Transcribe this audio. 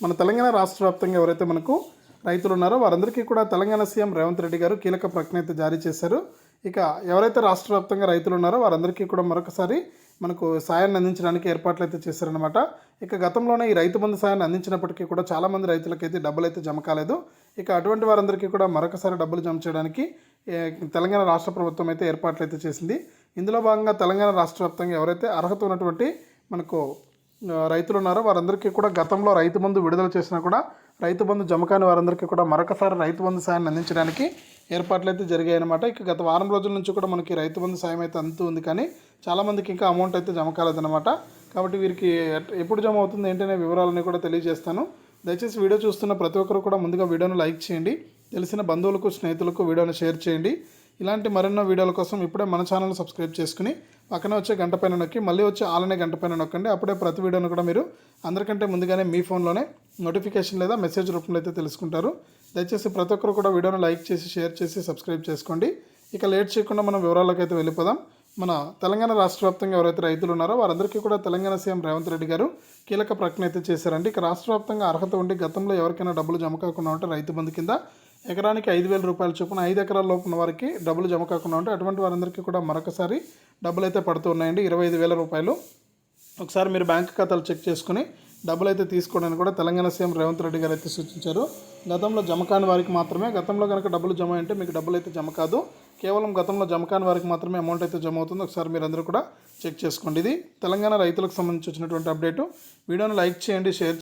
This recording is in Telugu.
మన తెలంగాణ రాష్ట్ర వ్యాప్తంగా ఎవరైతే మనకు రైతులు ఉన్నారో వారందరికీ కూడా తెలంగాణ సీఎం రేవంత్ రెడ్డి గారు కీలక ప్రకటన అయితే జారీ చేశారు. ఇక ఎవరైతే రాష్ట్ర వ్యాప్తంగా రైతులు ఉన్నారో వారందరికీ కూడా మరొకసారి మనకు సాయాన్ని అందించడానికి ఏర్పాట్లు అయితే చేశారనమాట ఇక గతంలోనే ఈ రైతు బంధు సాయాన్ని అందించినప్పటికీ కూడా చాలామంది రైతులకైతే డబ్బులు అయితే జమ కాలేదు. ఇక అటువంటి వారందరికీ కూడా మరొకసారి డబ్బులు జమ చేయడానికి తెలంగాణ రాష్ట్ర ప్రభుత్వం అయితే ఏర్పాట్లు అయితే చేసింది. ఇందులో భాగంగా తెలంగాణ రాష్ట్ర వ్యాప్తంగా ఎవరైతే అర్హత ఉన్నటువంటి మనకు రైతులు ఉన్నారో. వారందరికీ కూడా గతంలో రైతు బంధు విడుదల చేసినా కూడా రైతు బంధు జమ కాని వారందరికీ కూడా మరొకసారి రైతు బంధు సాయాన్ని అందించడానికి ఏర్పాట్లు అయితే జరిగాయి అనమాట ఇక గత వారం రోజుల నుంచి కూడా మనకి రైతు బంధు సాయం అయితే అందుతూ ఉంది కానీ చాలామందికి ఇంకా అమౌంట్ అయితే జమ కాలేదన్నమాట. కాబట్టి వీరికి ఎప్పుడు జమ అవుతుంది ఏంటనే వివరాలని కూడా తెలియజేస్తాను. దయచేసి వీడియో చూస్తున్న ప్రతి ఒక్కరు కూడా ముందుగా వీడియోను లైక్ చేయండి. తెలిసిన బంధువులకు స్నేహితులకు వీడియోను షేర్ చేయండి. ఇలాంటి మరెన్నో వీడియోల కోసం ఇప్పుడే మన ఛానల్ సబ్స్క్రైబ్ చేసుకుని పక్కన వచ్చే గంట పైన నొక్కి మళ్ళీ వచ్చే ఆలనే గంట పైన నొక్కండి. అప్పుడే ప్రతి వీడియోను కూడా మీరు అందరికంటే ముందుగానే మీ ఫోన్లోనే నోటిఫికేషన్ లేదా మెసేజ్ రూపంలో అయితే తెలుసుకుంటారు. దయచేసి ప్రతి ఒక్కరు కూడా వీడియోను లైక్ చేసి షేర్ చేసి సబ్స్క్రైబ్ చేసుకోండి. ఇక లేట్ చేయకుండా మనం వివరాలకు అయితే వెళ్ళిపోదాం. మన తెలంగాణ రాష్ట్ర వ్యాప్తంగా ఎవరైతే రైతులు ఉన్నారో వారందరికీ కూడా తెలంగాణ సీఎం రేవంత్ రెడ్డి గారు కీలక ప్రకటన అయితే చేశారండి. ఇక రాష్ట్ర వ్యాప్తంగా అర్హత ఉండి గతంలో ఎవరికైనా డబ్బులు జమ కాకుండా ఉంటే రైతు బంధు కింద ఎకరానికి ఐదు వేల రూపాయల చొప్పున ఐదు ఎకరాల లోపు ఉన్న వారికి డబ్బులు జమ కాకుండా ఉంటే అటువంటి వారందరికీ కూడా మరొకసారి డబ్బులు అయితే పడుతూ ఉన్నాయండి. ఇరవై ఐదు వేల రూపాయలు. ఒకసారి మీరు బ్యాంక్ ఖాతాలు చెక్ చేసుకుని డబ్బులు అయితే తీసుకోవడానికి కూడా తెలంగాణ సీఎం రేవంత్ రెడ్డి గారు అయితే సూచించారు. గతంలో జమ కాని వారికి మాత్రమే గతంలో కనుక డబ్బులు జమ అంటే మీకు డబ్బులు అయితే జమ కాదు. కేవలం గతంలో జమ కాని వారికి మాత్రమే అమౌంట్ అయితే జమ అవుతుంది. ఒకసారి మీరు అందరూ కూడా చెక్ చేసుకోండి. ఇది తెలంగాణ రైతులకు సంబంధించి వచ్చినటువంటి అప్డేటు. వీడియోని లైక్ చేయండి షేర్